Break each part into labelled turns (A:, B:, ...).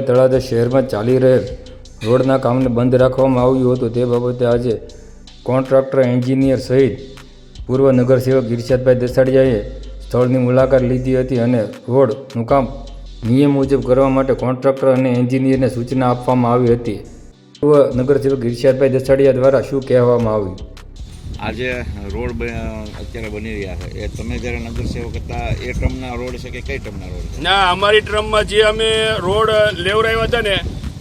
A: તળાજા શહેરમાં ચાલી રહેલ રોડના કામને બંધ રાખવામાં આવ્યું હતું. તે બાબતે આજે કોન્ટ્રાક્ટર, એન્જિનિયર સહિત પૂર્વ નગરસેવક ઇરશાદભાઈ દસાડિયાએ સ્થળની મુલાકાત લીધી હતી અને રોડનું કામ નિયમ મુજબ કરવા માટે કોન્ટ્રાક્ટર અને એન્જિનિયરને સૂચના આપવામાં આવી હતી. પૂર્વ નગરસેવક ઇરશાદભાઈ દસાડિયા દ્વારા શું કહેવામાં આવ્યું?
B: આજે રોડ અત્યારે બની રહ્યા છે. એ તમે જ્યારે નગરસેવક હતા, એ ટ્રમના રોડ છે કે કઈ ટ્રમના રોડ
C: ના, અમારી ટ્રમમાં જે અમે રોડ લેવરાવ્યા હતા ને,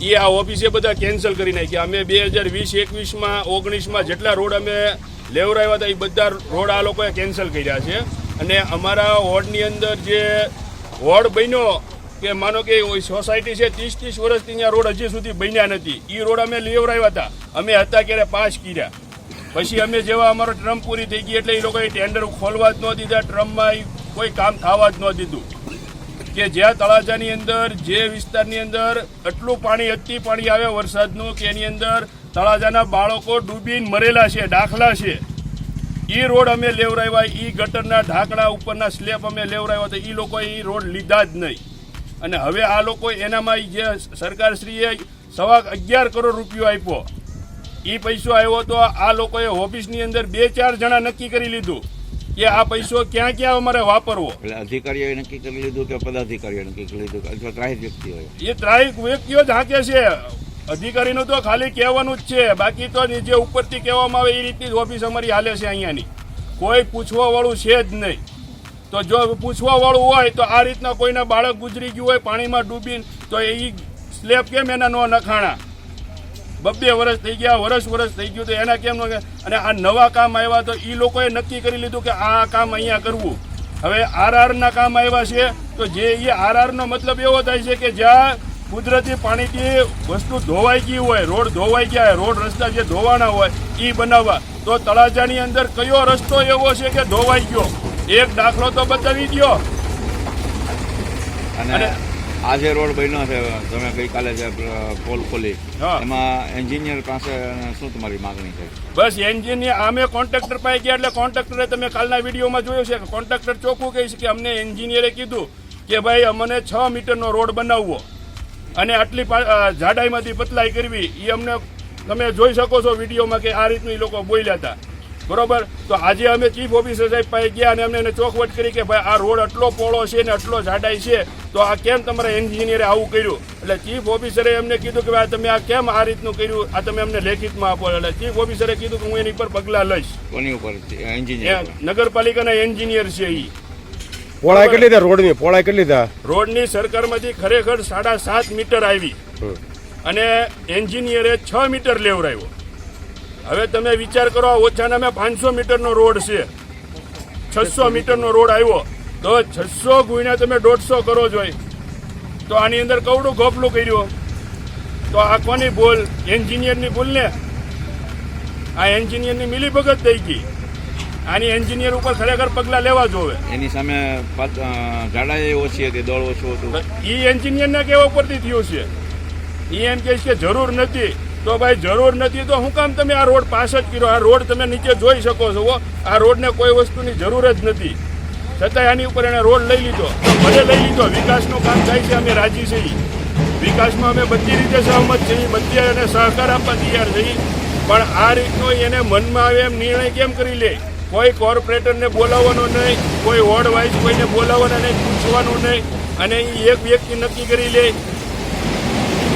C: એ આ ઓફિસે બધા કેન્સલ કરી નાખ્યા. અમે બે હજાર વીસ એકવીસમાં, ઓગણીસમાં જેટલા રોડ અમે લેવરાવ્યા હતા, એ બધા રોડ આ લોકોએ કેન્સલ કર્યા છે. અને અમારા વોર્ડની અંદર જે વોર્ડ બન્યો, કે માનો કે સોસાયટી છે ત્રીસ ત્રીસ વર્ષથી ત્યાં રોડ હજી સુધી બન્યા નથી. એ રોડ અમે લેવરાવ્યા હતા. અમે હતા ક્યારે પાંચ કર્યા. પછી અમે જેવા અમારો ટ્રમ પૂરી થઈ ગઈ એટલે એ લોકોએ ટેન્ડર ખોલવા જ ન દીધા. ટ્રમમાં કોઈ કામ થવા જ ન દીધું. કે જ્યાં તળાજાની અંદર, જે વિસ્તારની અંદર એટલું પાણી, અતિ પાણી આવે વરસાદનું, કે એની અંદર તળાજાના બાળકો ડૂબીને મરેલા છે, દાખલા છે. એ રોડ અમે લેવરાવ્યા એ ગટરના ઢાંકણા ઉપરના સ્લેબ અમે લેવરાવ્યા તો એ લોકોએ એ રોડ લીધા જ નહીં. અને હવે આ લોકો એનામાં જે સરકારશ્રીએ સવા અગિયાર કરોડ રૂપિયો આપ્યો. એ પૈસો આવ્યો તો આ લોકોએ ઓફિસની અંદર બે ચાર જણા નક્કી કરી લીધું કે આ પૈસો ક્યાં ક્યાં અમારે વાપરવો.
B: એટલે અધિકારીઓએ નક્કી કરી લીધું કે પદાધિકારીઓએ નક્કી કરી લીધું અથવા ત્રાહિક વ્યક્તિઓ
C: એ ત્રાહિક વ્યક્તિઓ જ હાંકે છે. અધિકારીનું તો ખાલી કહેવાનું જ છે. બાકી તો જે ઉપરથી કહેવામાં આવે એ રીતની જ ઓફિસ અમારી હાલે છે અહીંયાની. કોઈ પૂછવા વાળું છે જ નહીં. તો જો પૂછવા વાળું હોય તો આ રીતના કોઈના બાળક ગુજરી ગયું હોય પાણીમાં ડૂબીને તો એ સ્લેબ કેમ એના નો નખાણા? બબ્બે વર્ષ થઈ ગયા વર્ષ વર્ષ થઈ ગયું તો એના કેમ ન અને આ નવા કામ આવ્યા તો એ લોકોએ નક્કી કરી લીધું કે આ કામ અહીંયા કરવું. હવે આરઆરના કામ આવ્યા છે તો જે એ આરઆરનો મતલબ એવો થાય છે કે જ્યાં કુદરતી પાણીથી વસ્તુ ધોવાઈ ગઈ હોય રોડ ધોવાઈ ગયા હોય રોડ રસ્તા જે ધોવાના હોય એ બનાવવા. તો તળાજાની અંદર કયો રસ્તો એવો છે કે ધોવાઈ ગયો? એક દાખલો તો બતાવી દો
B: અને
C: અને-
B: આ જે રોડ બન્યો છે તમે ગઈકાલે જે પોલ ખોલી. એમાં એન્જિનિયર પાસે શું તમારી માગણી છે?
C: બસ એન્જિનિયર અમે કોન્ટ્રાક્ટર પાસે ગયા એટલે કોન્ટ્રાક્ટરે તમે કાલના વિડીયોમાં જોયું છે કે કોન્ટ્રાક્ટર ચોખ્ખું કહે છે કે અમને એન્જિનિયરે કીધું કે ભાઈ અમને છ મીટરનો રોડ બનાવવો. અને આટલી જાડાઈમાંથી પતલાઈ કરવી. એ અમને તમે જોઈ શકો છો વિડીયોમાં કે આ રીતનું એ લોકો બોલ્યા હતા. બરોબર? તો આજે અમે ચીફ ઓફિસર સાહેબ પાસે ગયા અને અમને એને ચોખવટ કરી કે ભાઈ આ રોડ આટલો પોળો છે ને આટલો જાડાઈ છે તો આ કેમ તમારા એન્જિનિયરે આવું કર્યું? એટલે ચીફ ઓફિસરે એમને કીધું કે ભાઈ તમે આ કેમ આ રીતનું કર્યું? આ તમે અમને લેખિતમાં આપો. એટલે ચીફ ઓફિસરે કીધું કે હું એની પર પગલાં લઈશ.
B: કોની ઉપર? એન્જિનિયર
C: નગરપાલિકાના એન્જિનિયર છે એ
D: પોળાઈ કેટલી થાય રોડની? પોળાઈ કેટલી થાય?
C: રોડની સરકારમાંથી ખરેખર સાડા સાત મીટર આવી. અને એન્જિનિયરે છ મીટર લેવરાવ્યો હવે તમે વિચાર કરો ઓછાના મેં પાંચસો મીટરનો રોડ છે. છસો મીટરનો રોડ આવ્યો. તો છસો ગુણ્યા તમે દોઢસો કરો જોઈ. તો આની અંદર કવડું ગોપલું કર્યું? તો આ કોની ભૂલ? એન્જિનિયરની ભૂલ ને? આ એન્જિનિયરની મિલીભગત થઈ ગઈ. આની એન્જિનિયર ઉપર ખરેખર પગલાં લેવા જોવે.
B: એની સામે અ, ઓછી હતી દળ ઓછું હતું?
C: એ એન્જિનિયરના કેવા ઉપરથી થયું છે. એ એમ કહે છે કે જરૂર નથી. તો ભાઈ જરૂર નથી તો હું કામ તમે આ રોડ પાસ જ કર્યો? આ રોડ તમે નીચે જોઈ શકો છો. આ રોડને કોઈ વસ્તુની જરૂર જ નથી. છતાંય આની ઉપર એણે રોડ લઈ લીધો. તો ભલે લઈ લીધો. વિકાસનું કામ થાય છે, અમે રાજી છીએ. વિકાસમાં અમે બધી રીતે સહમત છીએ. બધી એને સહકાર આપવા તૈયાર છીએ પણ આ રીતનો એને મનમાં આવે એમ નિર્ણય કેમ કરી લે? કોઈ કોર્પોરેટરને બોલાવવાનો નહીં, કોઈ વોર્ડ વાઇઝ કોઈને બોલાવવાના નહીં, પૂછવાનું નહીં. અને એ એક વ્યક્તિ નક્કી કરી લે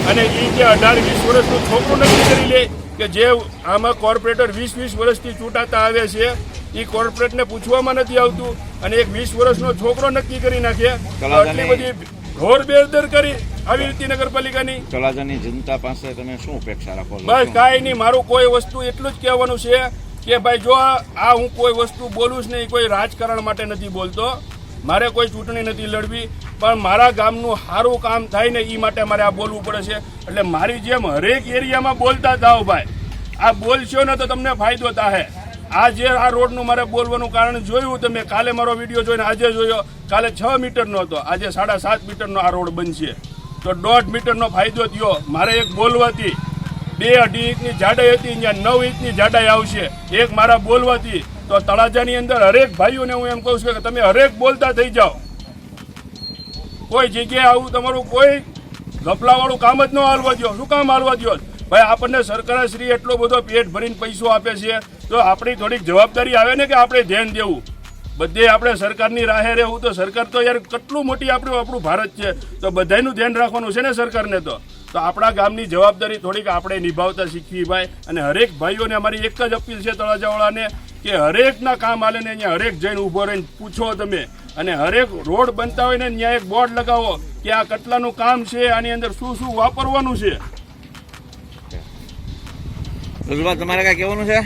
C: અને એ જે અઢાર વીસ વર્ષનું છોકરું નક્કી કરી લે કે જે આમાં કોર્પોરેટર વીસ વીસ વર્ષથી ચૂંટાતા આવે છે એ કોર્પોરેટને પૂછવામાં નથી આવતું અને એક વીસ વર્ષનો છોકરો નક્કી કરી નાખે. આટલી બધી ઘોર બેરદર કરી આવી રીતે નગરપાલિકાની.
B: તળાજાની જનતા પાસે તમે શું અપેક્ષા રાખો
C: બસ કાંઈ નહીં મારું કોઈ વસ્તુ એટલું જ કહેવાનું છે કે ભાઈ જો આ હું કોઈ વસ્તુ બોલું જ નહીં કોઈ રાજકારણ માટે નથી બોલતો. મારે કોઈ ચૂંટણી નથી લડવી. પણ મારા ગામનું સારું કામ થાય ને એ માટે મારે આ બોલવું પડે છે. એટલે મારી જેમ હરેક એરિયામાં બોલતા જાઓ ભાઈ. આ બોલશો ને તો તમને ફાયદો થાય આ જે આ રોડનું મારે બોલવાનું કારણ જોયું તમે કાલે મારો વીડિયો જોઈને આજે જોયો. કાલે છ મીટરનો હતો. આજે સાડા સાત મીટરનો આ રોડ બનશે. તો દોઢ મીટરનો ફાયદો થયો. મારે એક બોલવાથી બે અઢી ઇંચની જાડાઈ હતી ત્યાં નવ ઇંચની જાડાઈ આવશે. એક મારા બોલવાથી. તો તળાજાની અંદર હરેક ભાઈઓને હું એમ કહું છું કે તમે હરેક બોલતા થઈ જાઓ. કોઈ જગ્યાએ આવું તમારું કોઈ ગફલાવાળું કામ જ ન હાલવા દો શું કામ હાલવા દો ભાઈ, આપણને સરકારશ્રી એટલો બધો પેટ ભરીને પૈસો આપે છે, તો આપણી થોડીક જવાબદારી આવે ને કે આપણે ધ્યાન દેવું. બધે આપણે સરકારની રાહે રહેવું, તો સરકાર તો યાર કેટલું મોટી આપણું આપણું ભારત છે. તો બધાયનું ધ્યાન રાખવાનું છે ને સરકારને તો. તો આપણા ગામની જવાબદારી થોડીક આપણે નિભાવતા શીખવી ભાઈ. અને હરેક ભાઈઓને અમારી એક જ અપીલ છે તળાજાવાળાને, કે હરેકના કામ હાલે ને અહીંયા હરેક જઈને ઊભો રહીને પૂછો તમે. અને હરેક રોડ બનતા હોય ને ત્યાં એક બોર્ડ લગાવો કે આ કટલાનું કામ છે, આની અંદર શું શું વાપરવાનું છે.
B: તમારે કાંઈ કહેવાનું છે?